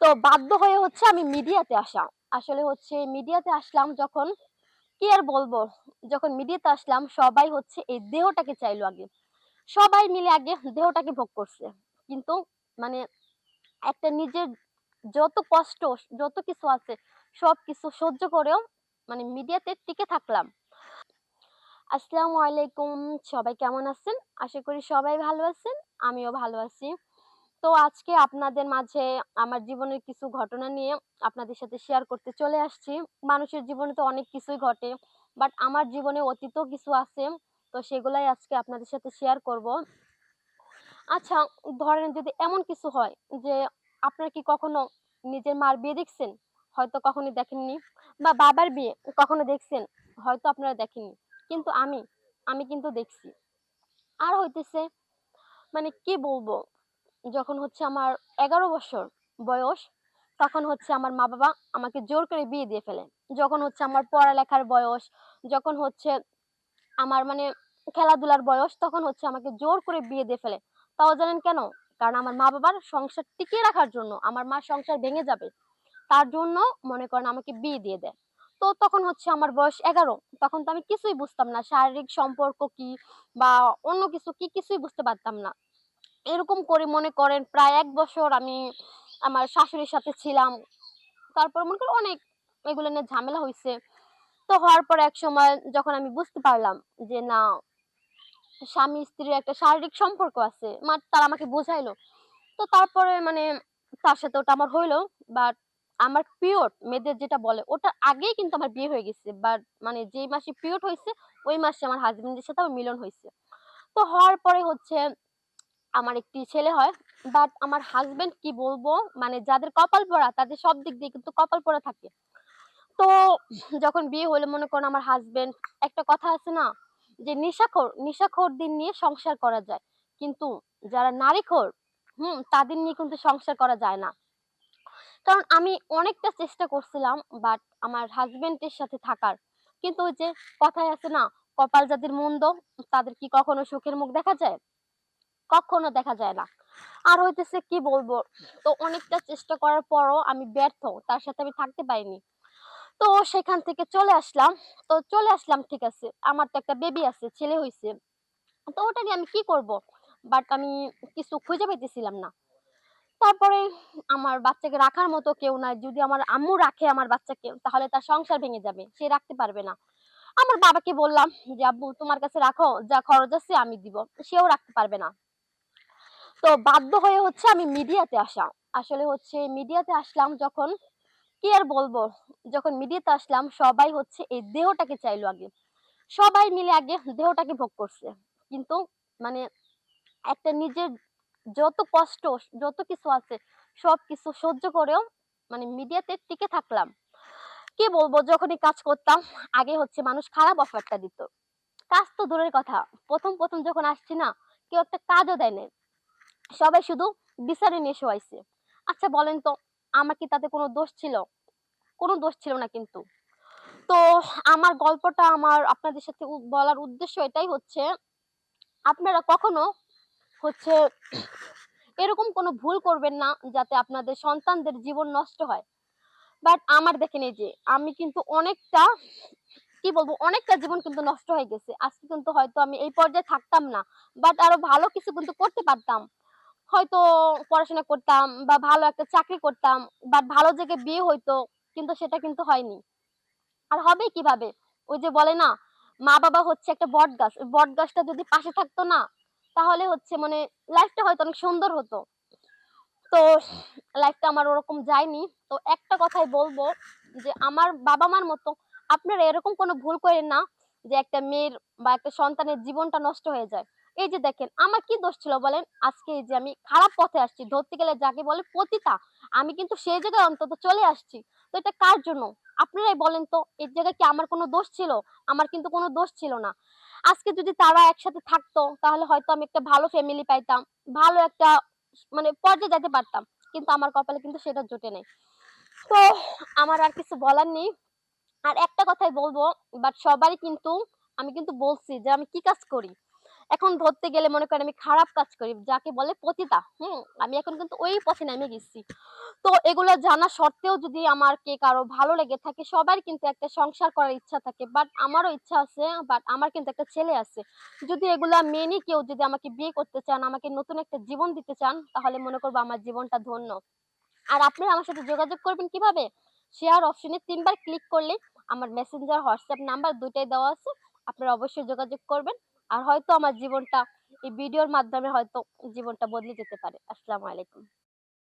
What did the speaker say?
তো বাধ্য হয়ে হচ্ছে আমি মিডিয়াতে আসা। আসলে হচ্ছে মিডিয়াতে আসলাম যখন, কি আর বলব? যখন মিডিয়াতে আসলাম সবাই হচ্ছে এই দেহটাকে চাইলো আগে। সবাই মিলে আগে দেহটাকে ভোগ করছে। কিন্তু মানে একটা নিজের যত কষ্ট, যত কিছু আছে সবকিছু সহ্য করেও মানে মিডিয়াতে টিকে থাকলাম। আসসালামু আলাইকুম। সবাই কেমন আছেন? আশা করি সবাই ভালো আছেন। আমিও ভালো আছি। তো আজকে আপনাদের মাঝে আমার জীবনের কিছু ঘটনা নিয়ে আপনাদের সাথে শেয়ার করতে চলে আসছি। মানুষের জীবনে তো অনেক কিছুই ঘটে। বাট আমার জীবনে অতীতও কিছু আছে। তো সেগুলাই আজকে আপনাদের সাথে শেয়ার করব। আচ্ছা ধরেন যদি এমন কিছু হয় যে আপনারা কি কখনো নিজের মার বিয়ে দেখছেন? হয়তো কখনো দেখেননি বা বাবার বিয়ে কখনো দেখছেন? হয়তো আপনারা দেখেননি। কিন্তু আমি, আমি কিন্তু দেখছি। আর হইতেছে মানে কি বলব? যখন হচ্ছে আমার ১১ বছর বয়স, তখন হচ্ছে আমার মা-বাবা আমাকে জোর করে বিয়ে দিয়ে ফেলে। যখন হচ্ছে আমার পড়ালেখার বয়স, যখন হচ্ছে আমার মানে খেলাধুলার বয়স, তখন হচ্ছে আমাকে জোর করে বিয়ে দিয়ে ফেলে। তাও জানেন কেন? কারণ আমার মা-বাবার সংসার টিকিয়ে রাখার জন্য। আমার মার সংসার ভেঙে যাবে। তার জন্য মনে করেন আমাকে বিয়ে দিয়ে দেয়। তো তখন হচ্ছে আমার বয়স ১১ তখন তো আমি কিছুই বুঝতাম না। শারীরিক সম্পর্ক কি বা অন্য কিছু কি কিছুই বুঝতে পারতাম না। এরকম করে মনে করেন প্রায় এক বছর আমি আমার শাশুড়ির সাথে ছিলাম। তারপর মনে করেন অনেক এগুলো নিয়ে ঝামেলা হয়েছে তো হওয়ার পর এক সময় যখন আমি বুঝতে পারলাম যে না স্বামী-স্ত্রীর একটা শারীরিক সম্পর্ক আছে। মা তারা আমাকে বুঝাইলো। তো তারপরে মানে তার সাথে ওটা আমার হইল। বাট আমার পিরিয়ড মেয়েদের যেটা বলে ওটার আগেই কিন্তু আমার বিয়ে হয়ে গেছে। বাট মানে যেই মাসে পিরিয়ড হয়েছে ওই মাসে আমার হাসব্যান্ডের সাথে আমার মিলন হয়েছে তো হওয়ার পরে হচ্ছে আমার একটি ছেলে হয়। বাট আমার হাজবেন্ড কি বলব মানে যাদের কপাল পড়া তাদের সব দিক দিয়ে কিন্তু কপাল পড়া থাকে। তো যখন বিয়ে হলো মনে করেন আমার হাসব্যান্ড একটা কথা আছে না? যে নেশাখোর, নেশাখোরদের নিয়ে সংসার করা যায়। কিন্তু যারা নারীখোর হুম? তাদের নিয়ে কিন্তু সংসার করা যায় না। কারণ আমি অনেকটা চেষ্টা করছিলাম বাট আমার হাসব্যান্ডের সাথে থাকার। কিন্তু ওই যে কথায় আছে না? কপাল যাদের মন্দ তাদের কি কখনো সুখের মুখ দেখা যায়? কখনো দেখা যায় না। আর হইতেছে কি বলব? তো অনেকটা চেষ্টা করার পরও আমি ব্যর্থ। তার সাথে আমি থাকতে পারিনি। তো সেখান থেকে চলে আসলাম। তো চলে আসলাম ঠিক আছে। আমার তো একটা বেবি আছে, ছেলে হয়েছে তো ওটা নিয়ে আমি কি করব? বাট আমি কিছু খুঁজে পেতেছিলাম না। তারপরে আমার বাচ্চাকে রাখার মতো কেউ নাই। যদি আমার আম্মু রাখে আমার বাচ্চাকে তাহলে তার সংসার ভেঙে যাবে। সে রাখতে পারবে না। আমার বাবাকে বললাম যে, "আব্বু তোমার কাছে রাখো, যা খরচ আছে আমি দিব।" সেও রাখতে পারবে না। তো বাধ্য হয়ে হচ্ছে আমি মিডিয়াতে আসা। আসলে হচ্ছে মিডিয়াতে আসলাম যখন, কি আর বলব? যখন মিডিয়াতে আসলাম সবাই হচ্ছে এই দেহটাকে চাইলো আগে। সবাই মিলে আগে দেহটাকে ভোগ করছে। কিন্তু মানে একটা নিজের যত কষ্ট, যত কিছু আছে সব কিছু সহ্য করেও মানে মিডিয়াতে টিকে থাকলাম। কি বলব? যখনই কাজ করতাম আগে হচ্ছে মানুষ খারাপ অফারটা দিত। কাজ তো দূরের কথা। ১ম, ১ম যখন আসছি না কেউ একটা কাজও দেয় নাই। সবাই শুধু বিচারে নিয়ে শোয়াইছে। আচ্ছা বলেন তো আমার কি তাতে কোনো দোষ ছিল? কোনো দোষ ছিল না কিন্তু। তো আমার গল্পটা আমার আপনাদের সাথে বলার উদ্দেশ্য এটাই হচ্ছে, আপনারা কখনো হচ্ছে এরকম কোনো ভুল করবেন না যাতে আপনাদের সন্তানদের জীবন নষ্ট হয়। বাট আমার দেখেন এই যে আমি কিন্তু অনেকটা কি বলব? অনেকটা জীবন কিন্তু নষ্ট হয়ে গেছে। আজকে কিন্তু হয়তো আমি এই পর্যায়ে থাকতাম না। বাট আরও ভালো কিছু কিন্তু করতে পারতাম। হয়তো পড়াশোনা করতাম বা ভালো একটা চাকরি করতাম বা ভালো জায়গায় বিয়ে হইতো। কিন্তু সেটা কিন্তু হয়নি। আর হবে কীভাবে? ওই যে বলে না? মা-বাবা হচ্ছে একটা বটগাছ। ওই বটগাছটা যদি পাশে থাকতো না, তাহলে হচ্ছে মানে লাইফটা হয়তো অনেক সুন্দর হতো। তো লাইফটা আমার ওরকম যায়নি। তো একটা কথাই বলব যে আমার বাবা-মার মতো আপনারা এরকম কোনো ভুল করেন না যে একটা মেয়ের বা একটা সন্তানের জীবনটা নষ্ট হয়ে যায়। এই যে দেখেন, আমার কি দোষ ছিল বলেন? আজকে এই যে আমি খারাপ পথে আসছি। ধরতে গেলে যাকে বলে পতিতা। আমি কিন্তু সেই জায়গায় অন্তত চলে আসছি। তো এটা কার জন্য? আপনারাই বলেন তো এই জায়গায় কি আমার কোনো দোষ ছিল? আমার কিন্তু কোনো দোষ ছিল না। আজকে যদি তারা একসাথে থাকতো, তাহলে হয়তো আমি একটা ভালো ফ্যামিলি পাইতাম। ভালো একটা মানে পর্যায়ে যেতে পারতাম। কিন্তু আমার কপালে কিন্তু সেটা জোটে নেই তো আমার আর কিছু বলার নেই। আর একটা কথাই বলব বাট সবারই কিন্তু, আমি কিন্তু বলছি যে আমি কি কাজ করি। এখন ধরতে গেলে মনে করেন আমি খারাপ কাজ করি, যাকে বলে পতিতা। হুম, আমি এখন কিন্তু ওই পথে নেমে গেছি। তো এগুলো জানা সত্ত্বেও যদি আমার কে কারও ভালো লেগে থাকে, সবার কিন্তু একটা সংসার করার ইচ্ছা থাকে। বাট আমারও ইচ্ছা আছে বাট আমার কিন্তু একটা ছেলে আছে। যদি এগুলা মেনে কেউ যদি আমাকে বিয়ে করতে চান, আমাকে নতুন একটা জীবন দিতে চান, তাহলে মনে করব আমার জীবনটা ধন্য। আর আপনারা আমার সাথে যোগাযোগ করবেন কীভাবে? শেয়ার অপশনে তিনবার ক্লিক করলে আমার মেসেঞ্জার হোয়াটসঅ্যাপ নাম্বার দুইটাই দেওয়া আছে। আপনারা অবশ্যই যোগাযোগ করবেন। আর হয়তো আমার জীবনটা এই ভিডিওর মাধ্যমে হয়তো জীবনটা বদলে যেতে পারে। আসসালামু আলাইকুম।